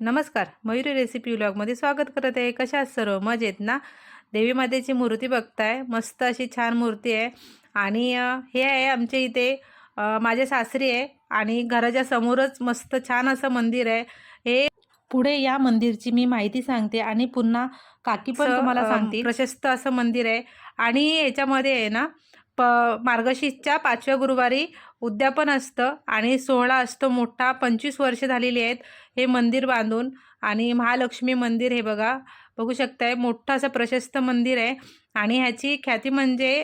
नमस्कार मयुरी रेसिपी व्लॉगमध्ये स्वागत करत आहे. कशा सर्व? मजेत ना? देवी मातेची मूर्ती बघताय. मस्त अशी छान मूर्ती आहे. आणि हे आहे आमच्या इथे माझे सासरी आहे आणि घराच्या समोरच मस्त छान असं मंदिर आहे. हे पुढे या मंदिरची मी माहिती सांगते आणि पुन्हा काकी पण तुम्हाला सांगते प्रशस्त असं मंदिर आहे. आणि याच्यामध्ये आहे ना प मार्गशीर्षच्या पाचव्या गुरुवारी उद्यापन असतं आणि सोहळा असतो मोठा. पंचवीस वर्ष झालेली आहेत हे मंदिर बांधून आणि महालक्ष्मी मंदिर हे बघा. बघू शकताय मोठं असं प्रशस्त मंदिर आहे आणि ह्याची ख्याती म्हणजे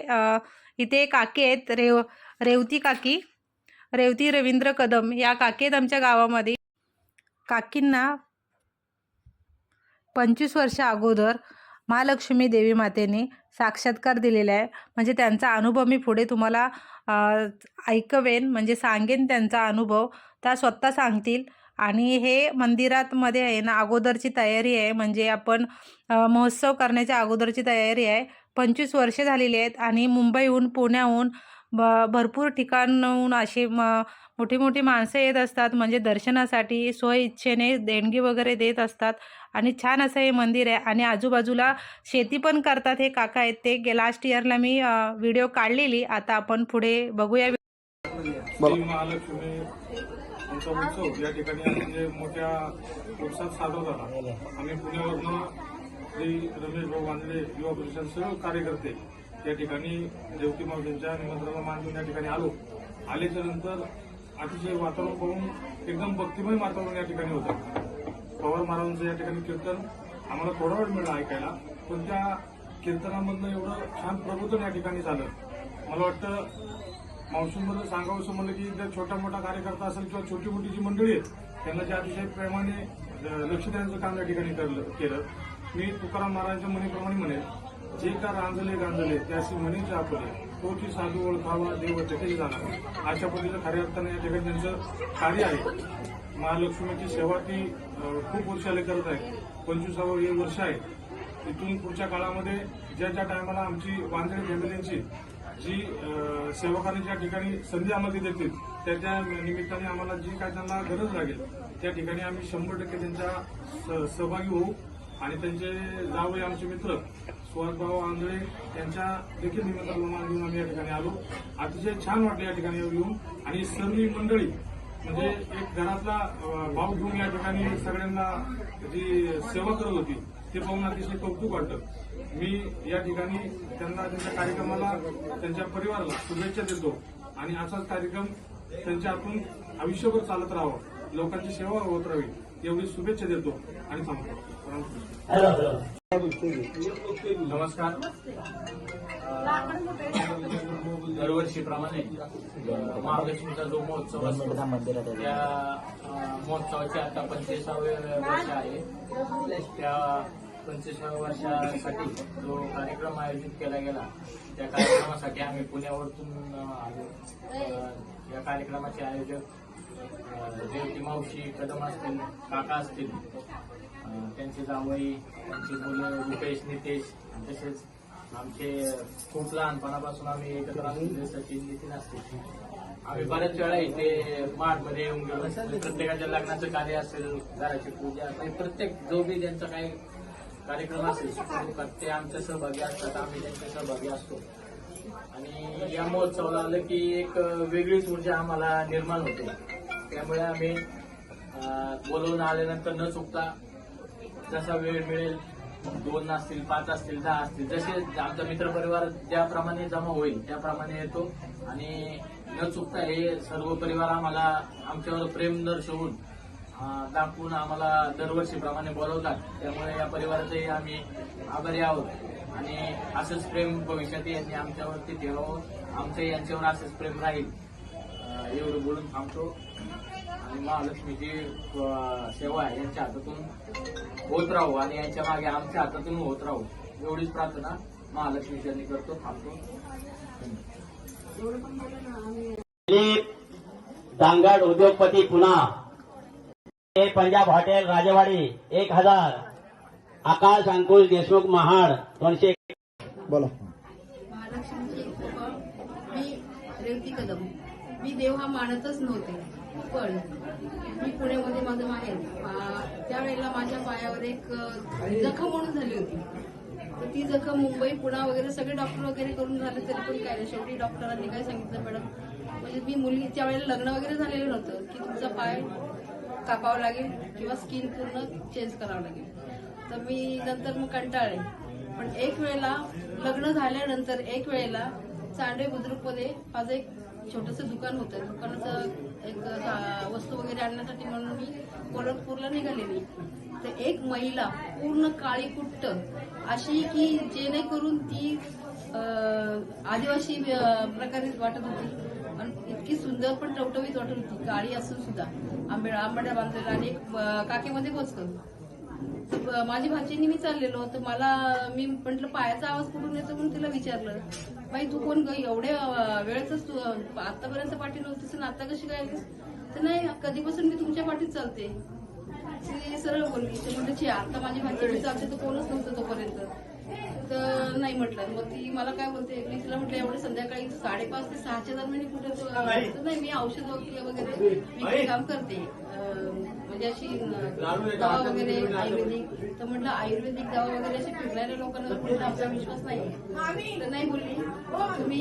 इथे काकी आहेत रेव रेवती काकी रेवती रवींद्र कदम. या काकी आहेत आमच्या गावामध्ये. काकींना पंचवीस वर्ष अगोदर महालक्ष्मी देवी मातेने साक्षात्कार दिलेला आहे. म्हणजे त्यांचा अनुभव मी पुढे तुम्हाला ऐकवेन. म्हणजे सांगेन त्यांचा अनुभव. त्या स्वतः सांगतील. आणि हे मंदिरात मध्ये आहे ना अगोदरची तयारी आहे. म्हणजे आपण महोत्सव करण्याच्या अगोदरची तयारी आहे. पंचवीस वर्षे झालेली आहेत. आणि मुंबईहून पुण्याहून ब भरपूर ठिकाणाहून अशी म मोठी मोठी माणसं येत असतात. म्हणजे दर्शनासाठी स्वइच्छेने देणगी वगैरे देत असतात. आणि छान असं हे मंदिर आहे. आणि आजूबाजूला शेती पण करतात हे काका आहेत. ते गे लास्ट इयरला मी व्हिडिओ काढलेली. आता आपण पुढे बघूया. महालक्ष्मी या ठिकाणी म्हणजे मोठ्या उत्साहात साजरा झाला. आम्ही पुण्यावरनं श्री रमेश भाऊ वांद्रे युवा परिषद सर्व कार्यकर्ते या ठिकाणी देवती मावशींच्या निमंत्रणाला मान देऊन या ठिकाणी आलो. आल्याच्यानंतर अतिशय वातावरण पाहून एकदम भक्तिमय वातावरण या ठिकाणी होतं. पवार महाराजांचं या ठिकाणी कीर्तन आम्हाला थोडा वेळ मिळाला ऐकायला पण त्या कीर्तनामधनं एवढं छान प्रबोधन या ठिकाणी झालं. मला वाटतं मावशींबद्दल सांगावं असं म्हणलं की जर छोटा मोठा कार्यकर्ता असेल किंवा छोटी मोठी जी मंडळी आहेत त्यांना जे अतिशय प्रेमाने लक्ष देण्याचं काम या ठिकाणी केलं. मी तुकाराम महाराजांच्या म्हणीप्रमाणे म्हणेल जे का रांजले गांजले त्याशी म्हणी आपले तोची साधू ओळखावा देव त्याच्याही जाणार? अशा पद्धतीचं खऱ्या अर्थानं या ठिकाणी त्यांचं कार्य आहे. महालक्ष्मीची सेवा ती खूप वर्षाले करत आहे. पंचवीसावं हे वर्ष आहे. इथून पुढच्या काळामध्ये ज्या ज्या टायमाला आमची वांद्रे फॅमिलींची जी सेवकांनी ज्या ठिकाणी संधी आम्हाला देतील त्या त्या निमित्ताने आम्हाला जी काय त्यांना गरज लागेल त्या ठिकाणी आम्ही शंभर टक्के त्यांच्या स- सहभागी होऊ. आणि त्यांचे जावळे आमचे मित्र सुहासभाऊ आंधळे यांच्या देखील निमित्ताला घेऊन आम्ही या ठिकाणी आलो. अतिशय छान वाटलं या ठिकाणी येऊन. आणि सर्व मंडळी म्हणजे एक घरातला भाव घेऊन या ठिकाणी सगळ्यांना जी सेवा करत होती ते पाहून अतिशय कौतुक वाटतं मी या ठिकाणी त्यांना त्यांच्या कार्यक्रमाला त्यांच्या परिवाराला शुभेच्छा देतो. आणि असाच कार्यक्रम त्यांच्या हातून आयुष्यभर चालत राहावं लोकांची सेवा होत राहावी एवढी शुभेच्छा देतो. आणि सांगतो नमस्कार. दरवर्षीप्रमाणे महालक्ष्मीचा जो महोत्सव असतो त्या महोत्सवाचे आता पंचवीसावे वर्ष आहे. त्या पंचवीसाव्या वर्षासाठी जो कार्यक्रम आयोजित केला गेला त्या कार्यक्रमासाठी आम्ही पुण्यावरतून आलो. या कार्यक्रमाचे आयोजक देवती मावशी कदम असतील काका असतील त्यांचे जावई त्यांची मुलं रुपेश नितेश तसेच आमचे खूप लहानपणापासून आम्ही एकत्र असलेले सचिन नितीन असते. आम्ही बऱ्याच वेळा इथे माठमध्ये येऊन गेलो. प्रत्येकाच्या लग्नाचं कार्य असेल घराची पूजा असेल प्रत्येक जो बी ज्यांचा काही कार्यक्रम असेल ते आमच्या सहभागी असतात आम्ही त्यांच्या सहभागी असतो. आणि या महोत्सवाला आलं की एक वेगळीच ऊर्जा आम्हाला निर्माण होते. त्यामुळे आम्ही बोलवून आल्यानंतर न चुकता जसा वेळ मिळेल दोन असतील पाच असतील दहा असतील जसे आमचा मित्रपरिवार ज्याप्रमाणे जमा होईल त्याप्रमाणे येतो. आणि न चुकता हे सर्व परिवार आम्हाला आमच्यावर प्रेम दर्शवून दाखवून आम्हाला दरवर्षीप्रमाणे बोलवतात. त्यामुळे या परिवाराचंही आम्ही आभारी आहोत. आणि असंच प्रेम भविष्यातही यांनी आमच्यावरती ठेवावं. आमचं यांच्यावर असंच प्रेम राहील. एवढं बोलून थांबतो. आणि महालक्ष्मीची सेवा आहे यांच्या हातातून होत राहू आणि यांच्या मागे आमच्या हातातून होत राहू. एवढीच प्रार्थना महालक्ष्मीच्यांनी करतो थांबतो. दांगड उद्योगपती पुन्हा हे पंजाब हॉटेल राजवाडी एक हजार. आकाश अंकुश देशमुख महाड दोनशे महालक्ष्मीची कृपा मी रेवती कदम. मी देव हा मानतच नव्हते. पण मी पुण्यामध्ये माझं माहेर त्यावेळेला माझ्या पायावर एक जखम म्हणून झाली होती. तर ती जखम मुंबई पुणा वगैरे सगळे डॉक्टर वगैरे करून झाले तरी पण काय नाही शेवटी डॉक्टरांनी काय सांगितलं मॅडम म्हणजे मी मुलगी त्यावेळेला लग्न वगैरे झालेलं नव्हतं की तुमचा पाय कापावं लागेल किंवा स्किन पूर्ण चेंज करावं लागेल. तर मी नंतर मग कंटाळले. पण एक वेळेला लग्न झाल्यानंतर एक वेळेला चांडे बुद्रुकमध्ये माझं एक छोटंसं दुकान होतं. दुकानाचं एक वस्तू वगैरे आणण्यासाठी म्हणून मी कोल्हापूरला निघालेली. तर एक महिला पूर्ण काळी कुट्ट अशी की जेणेकरून ती आदिवासी प्रकारे वाटत होती. आणि इतकी सुंदर पण टवटवीत वाटत होती. काळी असून सुद्धा. आंबे आंबाड्या बांधलेला आणि एक काकेमध्ये बसकन तर माझी भाचीनी मी चाललेलो. तर मला मी म्हटलं पायाचा आवाज कुठून येतो म्हणून तिला विचारलं. बाई तू कोण ग? एवढ्या अं, वेळेच तू आतापर्यंत पाठी नव्हतीस आणि आता कशी काय तर नाही कधीपासून मी तुमच्या पाठीत चालते? ती सरळ बोलली तर म्हटलं "छी, आता माझी भाची चालते तर कोणच नव्हतं तोपर्यंत. तर नाही म्हटलं. मग ती मला काय बोलते? मी तिला म्हटलं एवढे संध्याकाळी साडेपाच ते सहाच्या दरम्यान कुठे तू नाही. मी औषध वगैरे वगैरे मी काम करते. म्हणजे अशी दवा वगैरे आयुर्वेदिक तर म्हटलं आयुर्वेदिक दवा वगैरे अशी फिरणाऱ्या लोकांना कुठे आपला विश्वास नाही तर नाही बोलली. तुम्ही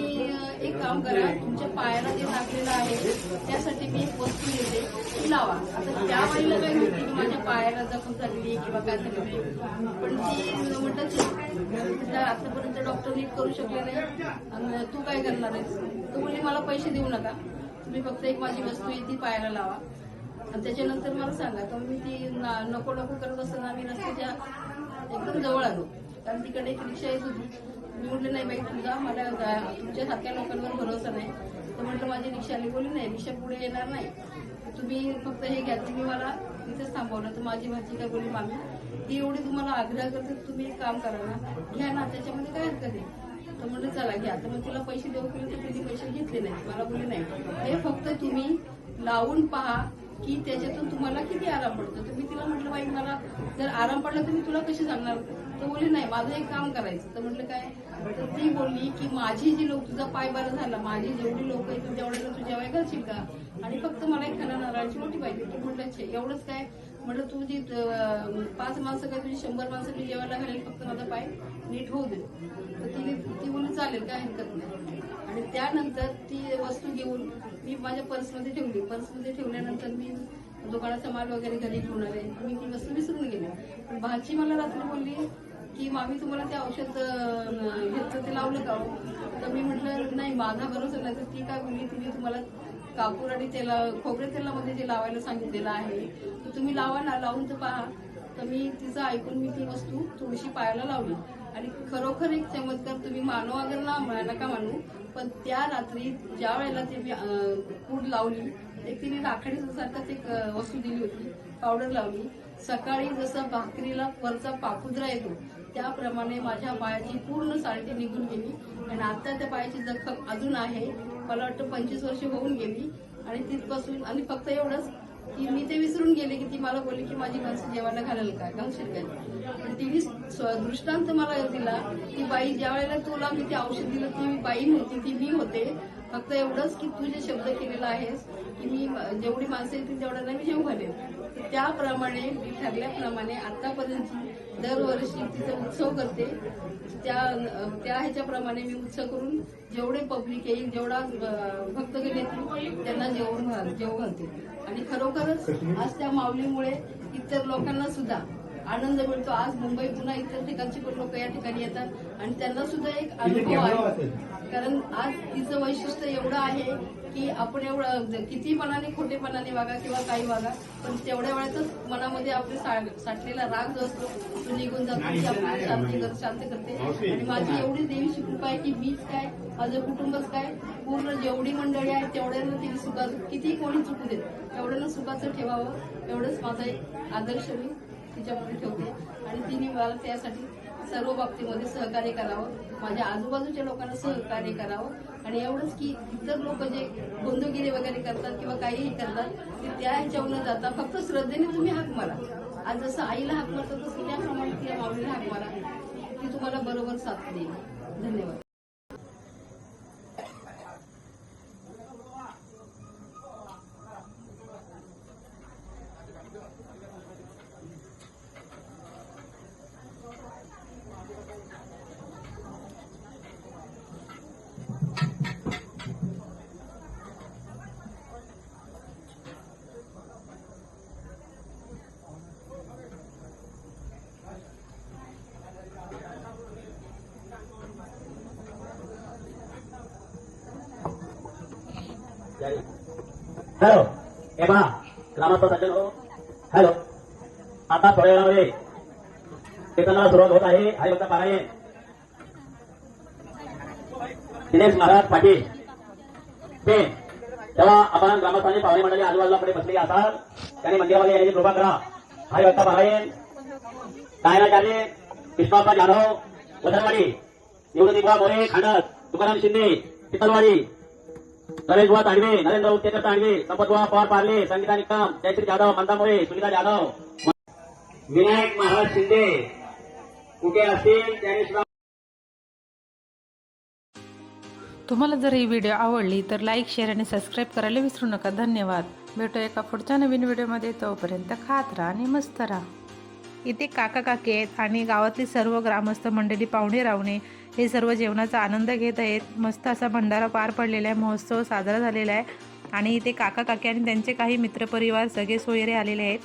एक काम करा तुमच्या पायाला जे लागलेलं आहे त्यासाठी मी एक वस्तू देते ती लावा. आता त्या बाईला काय माहिती की माझ्या पायाला जखम झालेली किंवा काय झालेली पण ती म्हटलं. म्हटलं आतापर्यंत डॉक्टर नीट करू शकले नाही. आणि तू काय करणार आहेस? तो म्हणली मला पैसे देऊ नका. तुम्ही फक्त एक माझी वस्तू आहे ती पायाला लावा. आणि त्याच्यानंतर मला सांगा तर मी ती ना- नको नको करत असताना आम्ही रस्त्याच्या एकदम जवळ आलो. कारण तिकडे एक रिक्षा येत होती. मी म्हटलं नाही बाई तुझा मला तुमच्या सारख्या लोकांवर भरोसा नाही. तर म्हटलं माझी रिक्षाली बोलली नाही रिक्षा पुढे येणार नाही. तुम्ही फक्त हे घ्या. तुम्ही मला तिथेच थांबवलं. तर माझी भाजी काय बोलली मामी ती एवढी तुम्हाला आग्रह करते तर तुम्ही एक काम करा ना. घ्या ना त्याच्यामध्ये काय हरकत आहे? तर म्हणलं चला घ्या. तर मग तुला पैसे देऊ केले तर तिने पैसे घेतले नाही मला बोलले नाही. हे फक्त तुम्ही लावून पहा. की त्याच्यातून तुम्हाला किती आराम पडतो? तर मी तिला म्हटलं बाई मला जर आराम पडला तर मी तुला कशी सांगणार तर बोलली नाही माझं एक काम करायचं. तर म्हटलं काय? तर ती बोलली की माझी जी लोक तुझा पाय बरा झाला माझी जेवढी लोक येतील तेवढ्याला तू जेवाय करशील का? आणि फक्त मला एक खाना नारळाची मोठी पाहिजे तू म्हटलं एवढंच काय? म्हटलं तुझी म्हणजे, पाच माणसं काय तुझी शंभर माणसं मी जेवायला घालेल फक्त माझा पाय नीट होऊ दे. तर तिने ती म्हणून चालेल काय हरकत नाही. आणि त्यानंतर ती वस्तू घेऊन मी माझ्या पर्समध्ये ठेवली. पर्समध्ये ठेवल्यानंतर मी दुकानाचा माल वगैरे घरी घेऊन आले. मी ती वस्तू विसरून गेले. पण भाची मला रात्री बोलली की मामी तुम्हाला ते औषध घेतलं ते लावलं का हो? तर मी म्हटलं नाही माझा भरोसा नाही. तर ती काय बोलली तिने तुम्हाला कापूर आणि तेला खोबरे तेलामध्ये जे लावायला सांगितलेलं आहे तर तुम्ही लावा ना लावून तर पहा. तर मी तिचं ऐकून मी ती वस्तू थोडीशी पायाला लावली. आणि खरोखर एक चमत्कार तुम्ही मानो अगर ना नका मानू पण त्या रात्री ज्या वेळेला ते मी कूड पूड लावली एक तिने राखाडी सारखाच एक वस्तू दिली होती पावडर लावली. सकाळी जसं भाकरीला वरचा पाखुद्रा येतो त्याप्रमाणे माझ्या पायाची पूर्ण साडी निघून गेली. आणि आता त्या पायाची जखम अजून आहे. मला वाटतं पंचवीस वर्ष होऊन गेली. आणि तिथपासून आणि फक्त एवढंच की मी ते विसरून गेले की ती मला बोलली की माझी माणसं जेवायला घालेल काय घालशील काय पण तिने स्व- दृष्टांत मला दिला की बाई ज्या वेळेला तुला मी ते औषध दिलं ती बाई नव्हती ती मी होते. फक्त एवढंच की तू जे शब्द केलेला आहेस की मी जेवढी माणसं येतील तेवढ्यांना मी जेव घालेन. त्याप्रमाणे मी ठरल्याप्रमाणे आतापर्यंत दरवर्षी तिचा उत्सव करते. त्या त्या ह्याच्याप्रमाणे मी उत्सव करून जेवढे पब्लिक येईल जेवढा अं, भक्तगण येतील त्यांना जेवण जेव घालते. आणि खरोखरच आज त्या माऊलीमुळे इतर लोकांना सुद्धा आनंद मिळतो. आज मुंबई पुन्हा इतर ठिकाणची पण लोक या ठिकाणी येतात आणि त्यांना सुद्धा एक अनुभव आहे. कारण आज तिचं वैशिष्ट्य एवढं आहे की आपण एवढं किती मनाने खोटेपणाने वागा किंवा काही वागा पण तेवढ्या वेळातच मनामध्ये आपले साठलेला राग जो असतो तो निघून जातो ती आपली शांती शांत करते. आणि माझी एवढी देवीची कृपा आहे की मीच काय माझं कुटुंबच काय पूर्ण जेवढी मंडळी आहे तेवढ्यांना तिने सुखाचं किती कोणी चुकू देत तेवढ्यांना सुखाचं ठेवावं एवढंच माझा एक आदर्श मी तिच्यापुढे ठेवते. आणि तिने मला त्यासाठी सर्व बाबतीमध्ये सहकार्य करावं. माझ्या आजूबाजूच्या लोकांना सहकार्य करावं. आणि एवढंच की इतर लोक जे बंदुगिरी वगैरे करतात किंवा काहीही करतात ते त्या ह्याच्यावर न जाता फक्त श्रद्धेने तुम्ही हाक मारा. आज जसं आईला हाक मारतात तसं त्याप्रमाणे तिला मावळीला हाक मारा. ती तुम्हाला बरोबर साथ देईल. धन्यवाद. हॅलो हे पहा ग्रामस्थ सज्जन हो हॅलो आता थोड्या वेळामध्ये कीर्तनाला सुरुवात होत आहे हरिभक्त पारायण. दिनेश महाराज पाटील. ते तेव्हा आपण ग्रामस्थांनी पाहुणे मंडळी आजूबाजूला पुढे बसलेली असाल त्यांनी मंदिरामध्ये येण्याची कृपा करा. हरिभक्त पारायण. गायनाचार्य विश्वासराव जाधव वदरवाडी निवृत्तीबा मोरे खांडस तुकाराम शिंदे पितलवाडी नरेशबुवा तांडवे नरेंद्र उत्तेकर तांडवे संपतबुवा पवार पार्ले संगीता निकम जयश्री जाधव मंदा मोरे सुनीता जाधव. विनायक महाराज शिंदे कुठे असतील? त्यांनी सुद्धा तुम्हाला जर ही व्हिडिओ आवडली तर लाईक शेअर आणि सबस्क्राईब करायला विसरू नका. धन्यवाद. भेटू एका पुढच्या नवीन व्हिडिओमध्ये तोपर्यंत खात राहा आणि मस्त राहा. इथे काका काकी आहेत आणि गावातली सर्व ग्रामस्थ मंडळी पाहुणे रावणे हे सर्व जेवणाचा आनंद घेत आहेत. मस्त असा भंडारा पार पडलेला आहे. महोत्सव साजरा झालेला आहे. आणि इथे काका काकी आणि त्यांचे काही मित्रपरिवार सगळे सोयरे आलेले आहेत.